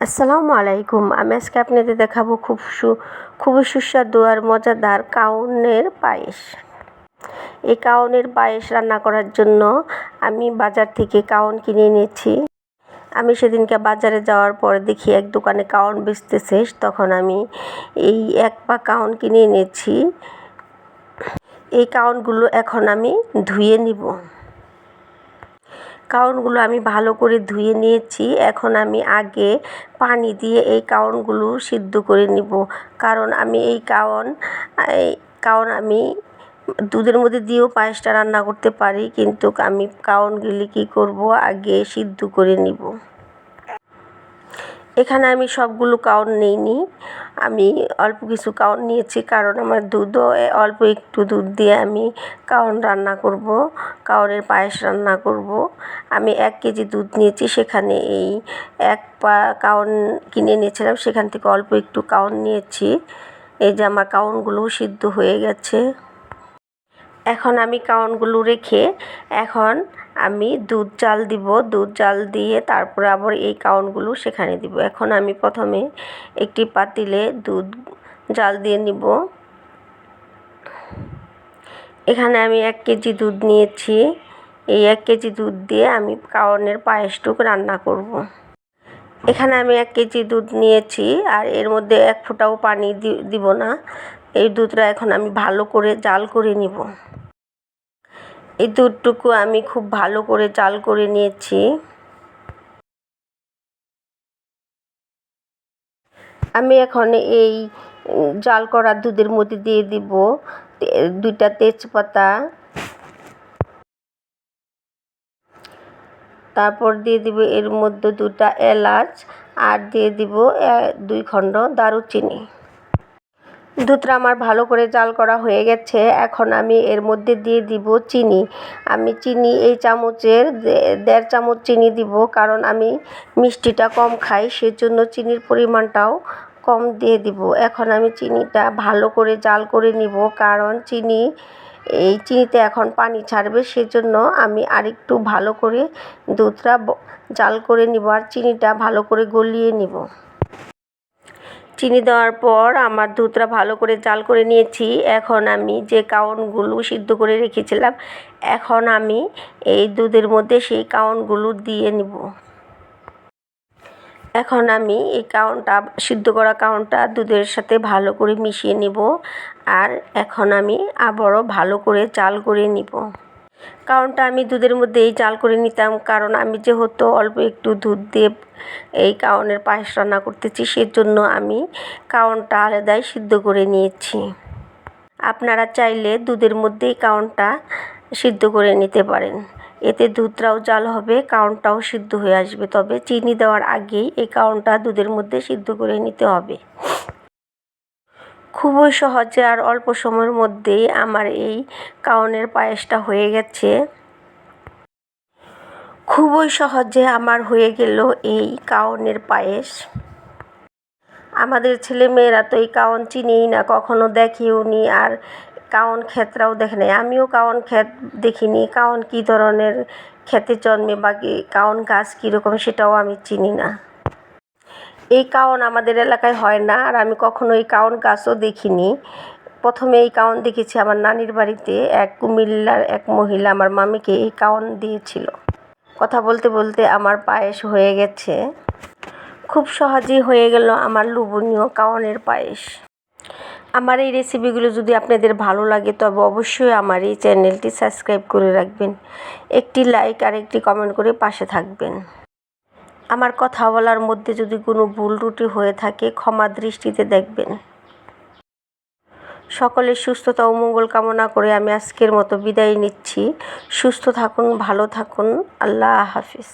আসসালামু আলাইকুম। আমি আজকে আপনাদের দেখাবো খুব সু খুবই সুস্বাদু আর মজাদার কাউনের পায়েস। এই কাউনের পায়েস রান্না করার জন্য আমি বাজার থেকে কাউন কিনে এনেছি। আমি সেদিনকে বাজারে যাওয়ার পরে দেখি এক দোকানে কাউন বেচতেছে, তখন আমি এই এক পা কাউন কিনে এনেছি। এই কাউনগুলো এখন আমি ধুয়ে নিব। কাউনগুলো আমি ভালো করে ধুয়ে নিয়েছি। এখন আমি আগে পানি দিয়ে এই কাউনগুলো সিদ্ধ করে নিব। কারণ আমি এই কাউন এই কাউন আমি দুধের মধ্যে দিয়েও পায়েসটা রান্না করতে পারি, কিন্তু আমি কাউনগুলি কী করব? আগে সিদ্ধ করে নিব। এখানে আমি সবগুলো কাউন নিইনি। আমি অল্প কিছু কাউন নিয়েছি কারণ আমার দুধও অল্প একটু দুধ দিয়ে আমি কাউন রান্না করব কাউনের পায়েস রান্না করব। আমি এক কেজি দুধ নিয়েছি, সেখানে এই এক পা কাউন কিনে নিয়েছিলাম সেখান থেকে অল্প একটু কাউন নিয়েছি। এই যে আমার কাউনগুলো সিদ্ধ হয়ে গেছে। এখন আমি কাউনগুলো রেখে এখন আমি দুধ জাল দিব, দুধ জাল দিয়ে তারপরে আবার এই কাউনগুলো সেখানে দিব। এখন আমি প্রথমে একটি পাতিলে দুধ জাল দিয়ে নিব। এখানে আমি এক কেজি দুধ নিয়েছি। এই এক কেজি দুধ দিয়ে আমি কাউনের পায়েসটুক রান্না করব। এখানে আমি এক কেজি দুধ নিয়েছি আর এর মধ্যে এক ফোঁটাও পানি দিব না। এই দুধটা এখন আমি ভালো করে জাল করে নিব। এই দুধটুকু আমি খুব ভালো করে চাল করে নিয়েছি। আমি এখন এই জাল করা দুধের মধ্যে দিয়ে দিব, দুইটা তেজপাতা। তারপর দিয়ে দিব এর মধ্যে দুটা এলাচ, আর দিয়ে দিব দুই খণ্ড দারুচিনি। দুধটা আমার ভালো করে জাল করা হয়ে গেছে। এখন আমি এর মধ্যে দিয়ে দিব চিনি। আমি চিনি এই চামচের দেড় চামচ চিনি দিব কারণ আমি মিষ্টিটা কম খাই, সেজন্য চিনির পরিমাণটাও কম দিয়ে দিব। এখন আমি চিনিটা ভালো করে জাল করে নিব কারণ চিনি, এই চিনিতে এখন পানি ছাড়বে, সেজন্য আমি আরেকটু ভালো করে দুধটা জাল করে নিব আর চিনিটা ভালো করে গলিয়ে নিব। চিনি দেওয়ার পর আমার দুধটা ভালো করে জাল করে নিয়েছি। এখন আমি যে কাউনগুলো সিদ্ধ করে রেখেছিলাম, এখন আমি এই দুধের মধ্যে সেই কাউনগুলো দিয়ে নিব। এখন আমি এই কাউনটা, সিদ্ধ করা কাউনটা দুধের সাথে ভালো করে মিশিয়ে নিব। আর এখন আমি আবারও ভালো করে চাল করে নিব। কারণটা আমি দুধের মধ্যে এই চাল করে নিতাম। কারণ আমি যেহেতু অল্প একটু দুধ দিয়ে এই কাউনের পায়েস রান্না করতেছি, সেজন্য আমি কাউনটা আলাদাই সিদ্ধ করে নিয়েছি। আপনারা চাইলে দুধের মধ্যেই কাউনটা সিদ্ধ করে নিতে পারেন। এতে দুধটাও জাল হবে কাউনটাও সিদ্ধ হয়ে আসবে। তবে চিনি দেওয়ার আগেই এই কাউনটা দুধের মধ্যে সিদ্ধ করে নিতে হবে। খুবই সহজে আর অল্প সময়ের মধ্যেই আমার এই কাউনের পায়েসটা হয়ে গেছে। খুবই সহজে আমার হয়ে গেল এই কাউনের পায়েস। আমাদের ছেলে মেয়েরা তো এই কাউন চিনিই না, কখনো দেখেও নি আর কাউন ক্ষেতরাও দেখে নাই। আমিও কাউন ক্ষেত দেখিনি, কাউন কী ধরনের খেতে জন্মে বা কাউন গাছ কীরকম সেটাও আমি চিনি না। এই কাউন আমাদের এলাকায় হয় না, আর আমি কখনো এই কাউন গাছও দেখিনি। প্রথমে এই কাউন দেখেছি আমার নানির বাড়িতে, এক কুমিল্লার এক মহিলা আমার মামিকে এই কাউন দিয়েছিল। কথা বলতে বলতে আমার পায়েস হয়ে গেছে। খুব সহজেই হয়ে গেল আমার লোভনীয় কাউনের পায়েস। আমার এই রেসিপিগুলো যদি আপনাদের ভালো লাগে, তবে অবশ্যই আমার এই চ্যানেলটি সাবস্ক্রাইব করে রাখবেন। একটি লাইক আর একটি কমেন্ট করে পাশে থাকবেন। আমার কথা বলার মধ্যে যদি কোনো ভুল ত্রুটি হয়ে থাকে, ক্ষমা দৃষ্টিতে দেখবেন। সকলের সুস্থতা ও মঙ্গল কামনা করে আমি আজকের মতো বিদায় নিচ্ছি। সুস্থ থাকুন, ভালো থাকুন। আল্লাহ হাফিজ।